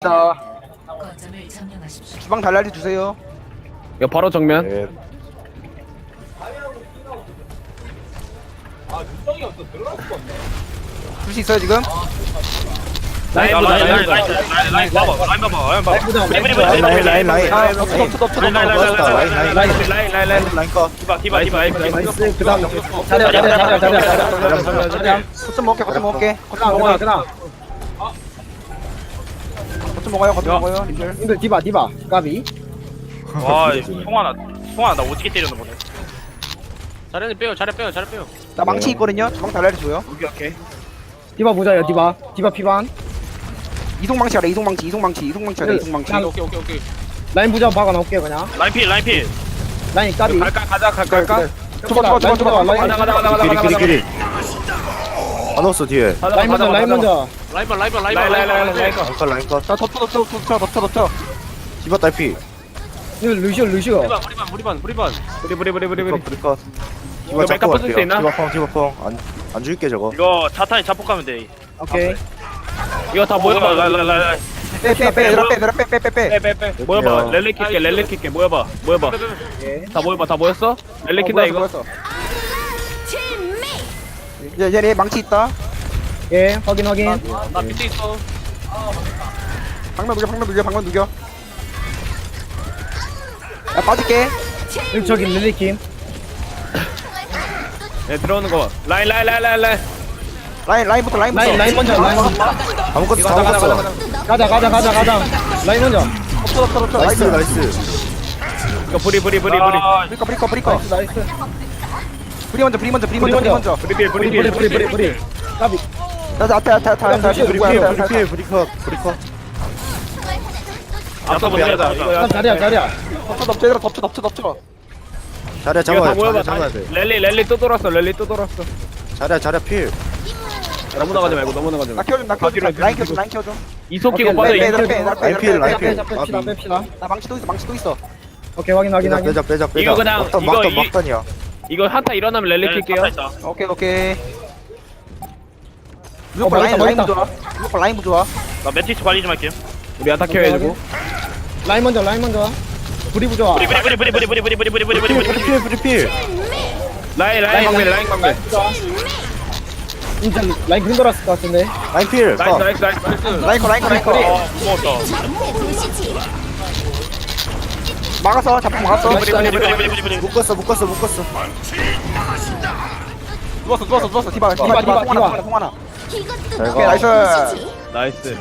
자, 거점을 점령하십시오. 주방 달달이 주세요. 이거 바로 정면. 네. 줄 수 있어요 지금? 라인 라인 보자, 라인 라인 라인 보자. 라인 라인 봐봐 라인 봐봐 라인 봐봐 보자, 브리, 브리, 라인, 라인, 브리, 라인, 라인. 아, 라인, 덮쳐 덮쳐 덮쳐 라인, 라인, 라인. 라인, 라인, 라인, 라인 라인 라인 라인 라인. 라인 컷. 디바 디바 디바 디바 나이스. 자리야, 자리야, 자리야, 자리야, 자리야, 자리야. 거점 먹을게 거점 먹을게. 거점 먹어요. 그나. 거점 먹어요 거점 먹어요. 님들. 디바, 디바. 까비. 와 송하나 송하나 나 오지게 때렸는 보네 자리는 빼요. 자리 빼요. 자리 빼요. 나 망치 있거든요. 주방 줘요. 오케이 오케이. 디바 보자요, 디바. 디바 피반. 이동 망치 하래 이동 망치 이동 망치 이동 망치 하래 이동 망치. 오케이 오케이 오케이. 라인 보자 박아놓을게, 그냥. 라인 필 라인 필 라인 까비. 갈까 가자 갈까 갈까. 줘봐 줘봐 줘봐. 라인 가자 가자 가자 가자 가자. 안 왔어 뒤에 가자, 라인 가자, 먼저, 라인 가자. 먼저. 라이벌 라이벌 라이벌 라이벌 라이벌 라이벌. 랑컷 랑컷 자 덮쳐 덮쳐 덮쳐 덮쳐 덮쳐. 디바 딸피 이거 루시오, 루시오. 브리반 브리반 브리반 브리반. 브리 브리 브리 브리 브리컷 브리. 브리컷 이거 디바 메카 잡고 부술 수 있나? 갈게요 디바 펑 디바 펑 안, 안 줄게 저거 이거 자탄이 자폭 가면 돼 오케이. 이거 다 모여봐. 라인 라인 라인 라인 빼빼빼 얘들아 빼 얘들아 빼빼 빼. 빼빼 빼. 모여봐. 랠리 킬게 랠리 킬게 모여봐. 모여봐. 오케이. 다 모여봐. 다 모였어? 랠리 킨다 이거. 얘, 얘, 얘 망치 있다. 예, 확인, 확인. 나 밑에 있어. 방면 누겨 방면 누겨 방면 누겨. 야 빠질게. 여기 저기 릴리킴. 네 들어오는 거. 라인 라인 라인 라인 라인. 라인 라인부터 라인부터. 라인, 라인 먼저, 라인 먼저. 아무것도 다 가자 가자 먹었어 가자. 가자, 가자, 가자, 가자. 라인 먼저. 덮쳐 덮쳐 덮쳐. 나이스 나이스. 나이스 이거 브리 브리 브리 브리. 아, 브리커 브리커 브리커. 나이스, 나이스. 브리 먼저 브리 먼저 브리 먼저 브리 먼저. 브리 브리, 브리 브리, 브리, 브리, 브리. 까비. 자, 자, 앞에, 앞에, 앞에, 앞에, 앞에, 브리, 브리필 앞에, 앞에, 앞에. 브리필 브리 컷 브리 컷 앞서 보자. 보자, 이거 자, 자리야, 자리야. 덮쳐, 덮쳐, 얘들아, 덮쳐, 덮쳐, 덮쳐. 자리야 이거 다 잡아야 돼 모여봐. 잡아야 돼 랠리 랠리 또 돌았어. 랠리 또 돌았어. 자리야 자리야 필 너무 나가지 말고 너무 나가지 나 말고. 키워줘, 나 키워줘, 라인 키워줘, 라인 키워줘. 이속 끼고 빠져. 빼, 이속 얘들아, 빼, 끼고. 얘들아, 빼, 라인 필 얘들아, 라인 빼. 필 빼자, 뺍시다, 뺍시다. 나 망치 또 있어, 망치 또 있어. 오케이, 확인, 확인, 빼자 확인. 빼자 빼자 빼자 이거 그냥 막던 이거 막던 이- 막던이야 이거 한타 일어나면 랠리 킬게요. 오케이, 오케이. 어, 무조건 라인, 멋있다, 라인 멋있다. 좋아. 무조건 라인 좋아. 나 매트리스 관리 좀 할게요 우리 아타 켜야 되고. 라인 먼저, 라인 먼저. 브리브 좋아. 브리 브리 브리 브리 브리 브리 브리 브리 브리 브리 브리 브리 브리필 브리필 라인 라인 광배 라인 광배. 진짜 라인 큰 돌았을 것 같은데. 라인 필 컷. 나이스 나이스 나이스. 라인 거, 라인 거, 라인 거. 아 무거웠다 막았어, 잡고 막았어. 브리 브리 브리 브리 브리 브리 묶었어 묶었어 묶었어 누웠어, 누웠어, 누웠어. 디바, 디바, 디바, 디바, 디바, 통하나, 통하나, 통하나. 이것도 너무 나이스. 나이스.